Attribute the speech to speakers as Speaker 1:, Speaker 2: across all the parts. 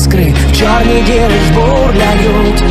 Speaker 1: іскри, чорні діри жбурляють.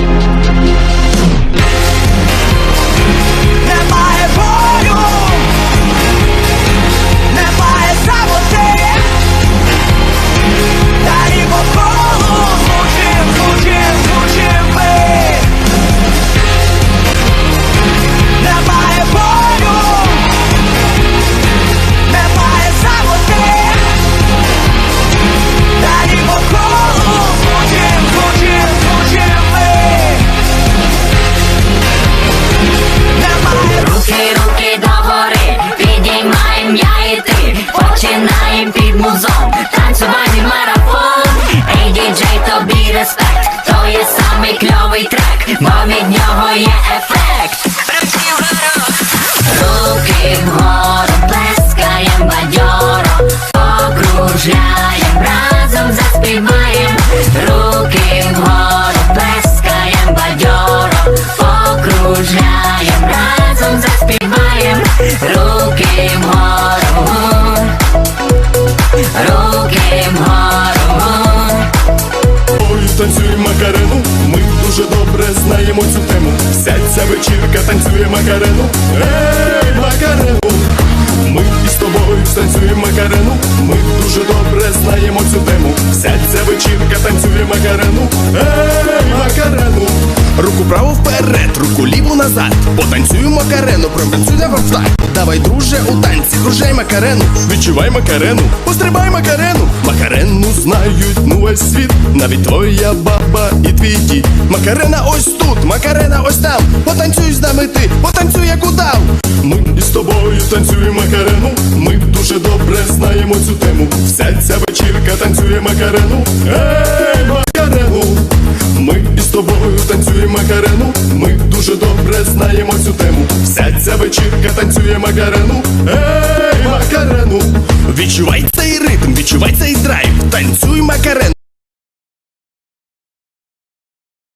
Speaker 2: Музон, танцювальний марафон. Ей, діджей, тобі респект, то є самий кльовий трек, бо від нього є ефект. Руки вгору, плескаєм бадьоро. Покружляєм, разом заспіваєм. Руки вгору, плескаєм бадьоро. Покружляєм, разом заспіваєм. Руки вгору
Speaker 3: танцює Макарену, ми дуже добре знаємо цю тему. Вся ця вечірка танцює Макарену. Ей, Макарену! Ми із тобою танцюємо Макарену. Ми дуже добре знаємо цю тему. Вся ця вечірка танцює Макарену. Ей! Руку право вперед, руку ліву назад. Потанцюємо Макарену, протанцюй давай так. Давай, друже, у танці, кружай Макарену. Відчувай Макарену, пострибай Макарену. Макарену знають ну весь світ, навіть твоя баба і твій дід. Макарена ось тут, Макарена ось там. Потанцюй з нами ти, потанцюй як удав. Ми із тобою танцюємо Макарену. Ми дуже добре знаємо цю тему. Вся ця вечірка танцює Макарену. Із тобою танцюємо Макарену. Ми дуже добре знаємо цю тему. Вся ця вечірка танцює Макарену. Ей, Макарену! Відчувай цей ритм, відчувай цей.